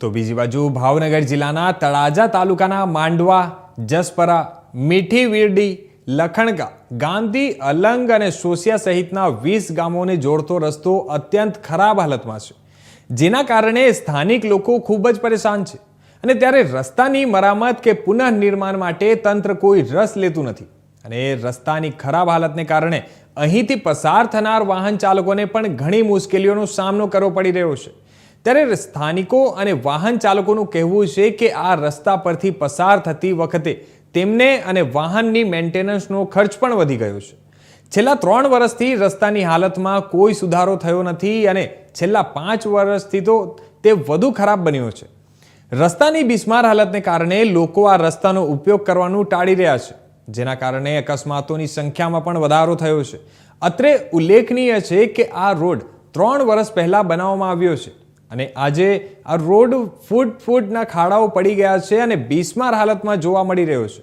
તો બીજી બાજુ ભાવનગર જિલ્લાના તળાજા તાલુકાના માંડવા, જસપરા, મીઠી વીરડી લખણકા ગાંધી, અલંગ અને સોસિયા સહિતના વીસ ગામોને જોડતો રસ્તો અત્યંત ખરાબ હાલતમાં છે. જેના કારણે સ્થાનિક લોકો ખૂબ જ પરેશાન છે અને ત્યારે રસ્તાની મરામત કે પુનઃનિર્માણ માટે તંત્ર કોઈ રસ લેતું નથી. અને રસ્તાની ખરાબ હાલતને કારણે અહીંથી પસાર થનાર વાહન ચાલકોને પણ ઘણી મુશ્કેલીઓનો સામનો કરવો પડી રહ્યો છે. ત્યારે સ્થાનિકો અને વાહન ચાલકોનું કહેવું છે કે આ રસ્તા પરથી પસાર થતી વખતે તેમને અને વાહનની મેન્ટેનન્સનો ખર્ચ પણ વધી ગયો છે. છેલ્લા ત્રણ વર્ષથી રસ્તાની હાલતમાં કોઈ સુધારો થયો નથી અને છેલ્લા પાંચ વર્ષથી તો તે વધુ ખરાબ બન્યો છે. રસ્તાની બિસ્માર હાલતને કારણે લોકો આ રસ્તાનો ઉપયોગ કરવાનું ટાળી રહ્યા છે, જેના કારણે અકસ્માતોની સંખ્યામાં પણ વધારો થયો છે. અત્રે ઉલ્લેખનીય છે કે આ રોડ ત્રણ વર્ષ પહેલાં બનાવવામાં આવ્યો છે. અને આજે આ રોડ ફૂટ ફૂટના ખાડાઓ પડી ગયા છે અને બિસ્માર હાલતમાં જોવા મળી રહ્યો છે.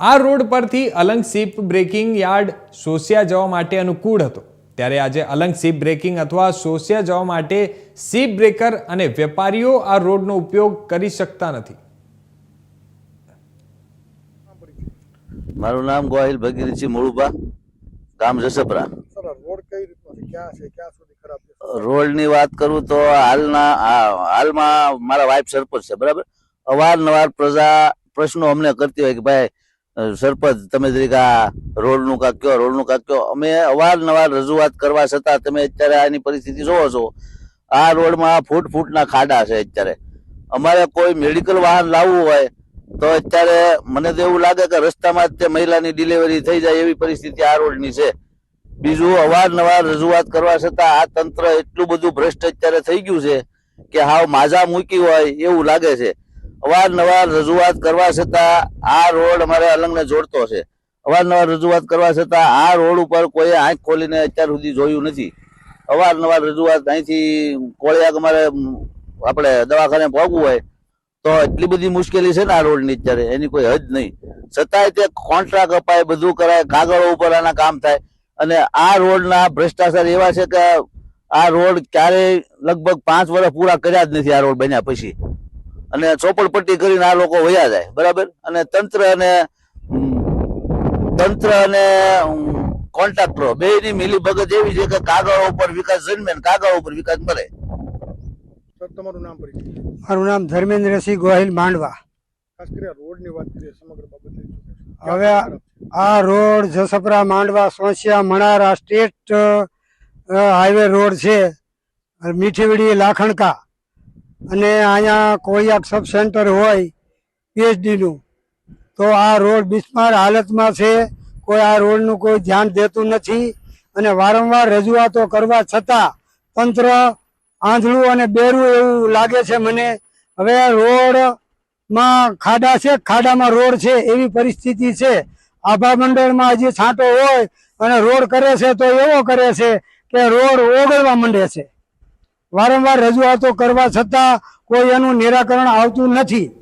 આ રોડ પરથી Alang ship breaking yard Sosiya જવા માટે અનુકૂળ હતો. ત્યારે આજે અલંગ સીપ બ્રેકિંગ અથવા સોસિયા જવા માટે સીપ બ્રેકર અને વેપારીઓ આ રોડનો ઉપયોગ કરી શકતા નથી. મારું નામ ગોહિલ ભગીરથસિંહ મુળુબા ગામ જસપરા. રોડ કઈ રીતનો છે? ક્યાં છે? ક્યાં રોડની વાત કરું તો હાલના હાલમાં મારા વાઇફ સરપંચ છે, બરાબર? અવારનવાર પ્રજા, પ્રશ્નો અમને કરતી હોય કે ભાઈ સરપંચ, તમે જરીક આ રોડનું કાંક કયો, રોડનું કાંક કયો? અમે અવારનવાર રજૂઆત કરવા છતાં તમે અત્યારે આની પરિસ્થિતિ જોવો છો. આ રોડમાં ફૂટ ફૂટના ખાડા છે અત્યારે. અમારે કોઈ મેડિકલ વાહન લાવવું હોય, તો અત્યારે મને તો એવું લાગે કે રસ્તામાં જ તે મહિલાની ડિલિવરી થઈ જાય એવી પરિસ્થિતિ આ રોડની છે. બીજું અવારનવાર રજૂઆત કરવા છતાં આ તંત્ર એટલું બધું ભ્રષ્ટ અત્યારે થઈ ગયું છે કે હાવ માજા મૂકી હોય એવું લાગે છે. અવારનવાર રજૂઆત કરવા છતાં આ રોડ અમારે અલંગને જોડતો છે. અવારનવાર રજૂઆત કરવા છતાં આ રોડ ઉપર કોઈ આંખ ખોલીને અત્યાર સુધી જોયું નથી. અવારનવાર રજૂઆત અહીંથી કોળિયાક અમારે આપણે દવાખાને પહોંચવું હોય તો એટલી બધી મુશ્કેલી છે ને આ રોડની અત્યારે, એની કોઈ હદ નહીં. છતાંય તે કોન્ટ્રાક્ટ અપાય, બધું કરાય, કાગળો ઉપર આના કામ થાય. અને આ રોડના ભ્રષ્ટાચાર એવા છે કે આ રોડ ક્યારેય લગભગ પાંચ વર્ષ પૂરા કર્યા જ નથી આ રોડ બન્યા પછી. અને ચોપડપટ્ટી કરીને આ લોકો વયા જાય બરાબર? અને તંત્ર અને તંત્ર અને કોન્ટ્રાક્ટરો બે ની મિલી ભગત એવી છે કે કાગળ ઉપર વિકાસ જન્મે કાગળ ઉપર વિકાસ મળે. તમારું નામ મારું નામ ધર્મેન્દ્રસિંહ ગોહિલ માંડવા. ખાસ કરી આ રોડની વાત કરીએ સમગ્ર બાબત? હવે આ- road Jaspara, Mandva, Sosiya, Manara state highway road છે, મીઠીવડી, લાખણકા. અને અહીંયા કોઈક સબ સેન્ટર હોય, પીએચડીનું. તો આ રોડ બિસ્માર હાલતમાં છે, કોઈ આ રોડનું કોઈ ધ્યાન દેતું નથી. અને વારંવાર રજૂઆતો કરવા છતાં તંત્ર આંધળું અને બેરું એવું લાગે છે મને. હવે રોડમાં ખાડા છે, ખાડામાં રોડ છે, એવી પરિસ્થિતિ છે. આભા મંડળમાં હજી છાંટો હોય અને રોડ કરે છે તો એવો કરે છે કે રોડ ઓગળવા માંડે છે. વારંવાર રજૂઆતો કરવા છતાં કોઈ એનું નિરાકરણ આવતું નથી.